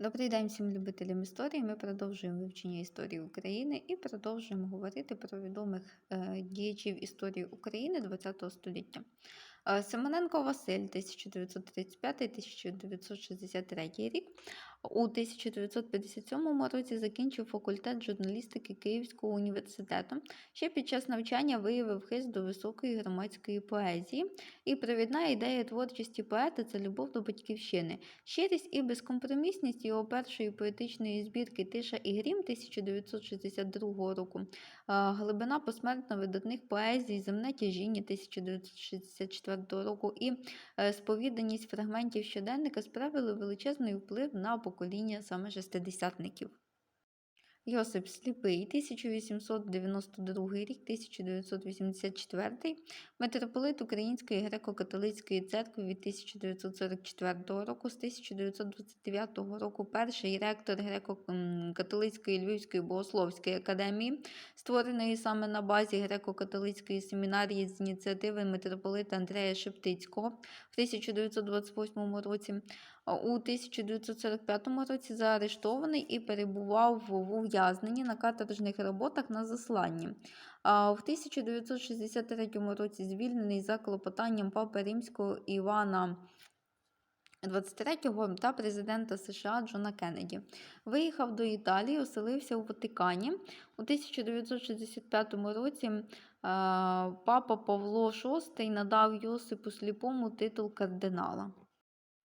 Добрий день всім любителям історії. Ми продовжуємо вивчення історії України і продовжуємо говорити про відомих е, діячів історії України ХХ століття. Е, Симоненко Василь, 1935-1963 рік. У 1957 році закінчив факультет журналістики Київського університету. Ще під час навчання виявив хист до високої громадської поезії. І провідна ідея творчості поета це любов до батьківщини. Щирість і безкомпромісність його першої поетичної збірки Тиша і грім 1962 року. е, Глибина посмертно видатних поезій, земне тяжіння 1964 року і е, сповіданість фрагментів щоденника справили величезний вплив на покоління саме шестидесятників. Йосип Сліпий, 1892 рік, 1984, митрополит Української греко-католицької церкви від 1944 року, з 1929 року перший ректор греко-католицької Львівської богословської академії, створеної саме на базі греко-католицької семінарії з ініціативи митрополита Андрея Шептицького в 1928 році. У 1945 році заарештований і перебував в ув'язненні на каторжних роботах на засланні. А в 1963 році звільнений за клопотанням папи римського Івана 23-го та президента США Джона Кеннеді. Виїхав до Італії, оселився у Ватикані. У 1965 році папа Павло VI надав Йосипу Сліпому титул кардинала.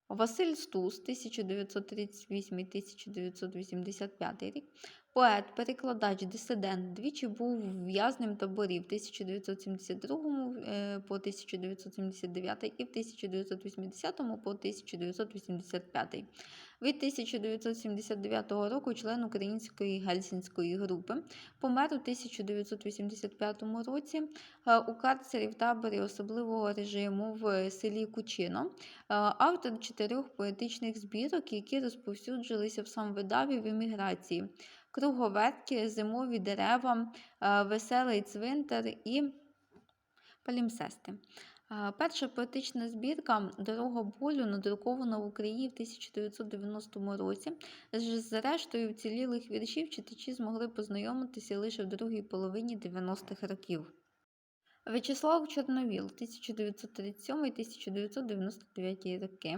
Василь Стус, 1938-1985 рік, поет, перекладач, дисидент, двічі був в'язнем таборів 1972 е, по 1979 і в 1980 по 1985. Від 1979 року член Української гельсінської групи помер у 1985 році е, у карцері в таборі особливого режиму в селі Кучино. Е, Автор чотирьох поетичних збірок, які розповсюджилися в самвидаві в еміграції. Круговертки, зимові дерева, е, веселий цвинтар і палімсести. Е, Перша поетична збірка Дорога болю надрукована в Україні в 1990 році. Зрештою, вцілілих віршів читачі змогли познайомитися лише в другій половині 90-х років. В'ячеслав Чорновіл, 1937-1999 роки,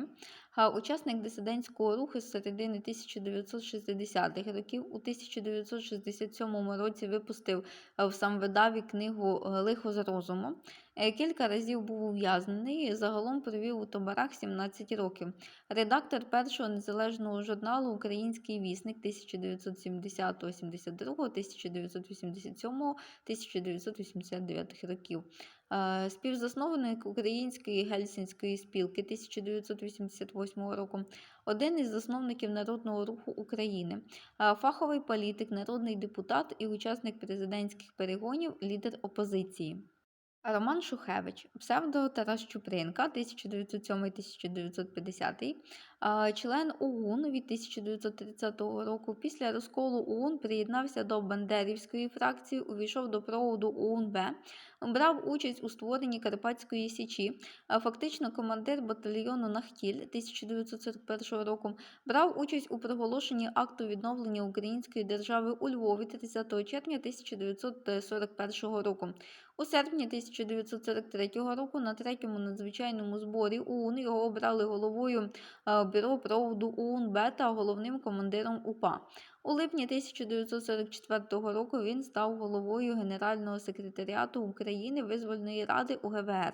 учасник дисидентського руху з середини 1960-х років. У 1967 році випустив е, в самвидаві книгу Лихо з розуму. Е, Кілька разів був ув'язнений, загалом провів у таборах 17 років. Редактор першого незалежного журналу Український вісник 1970-72, 1987-1989 років. Е, Співзасновник Української гельсінської спілки 1988 року, один із засновників Народного руху України, е, фаховий політик, народний депутат і учасник президентських перегонів, лідер опозиції. Роман Шухевич, псевдо Тарас Чупринка, 1907-1950, член ОУН від 1930 року. Після розколу ОУН приєднався до Бандерівської фракції, увійшов до проводу ОУН-Б, брав участь у створенні Карпатської Січі, фактично командир батальйону Нахтіль 1941 року, брав участь у проголошенні акту відновлення Української держави у Львові 30 червня 1941 року. У серпні 1943 року на третьому надзвичайному зборі ОУН його обрали головою е, бюро проводу ОУН-Б та головним командиром УПА. У липні 1944 року він став головою Генерального секретаріату України Визвольної ради УГВР.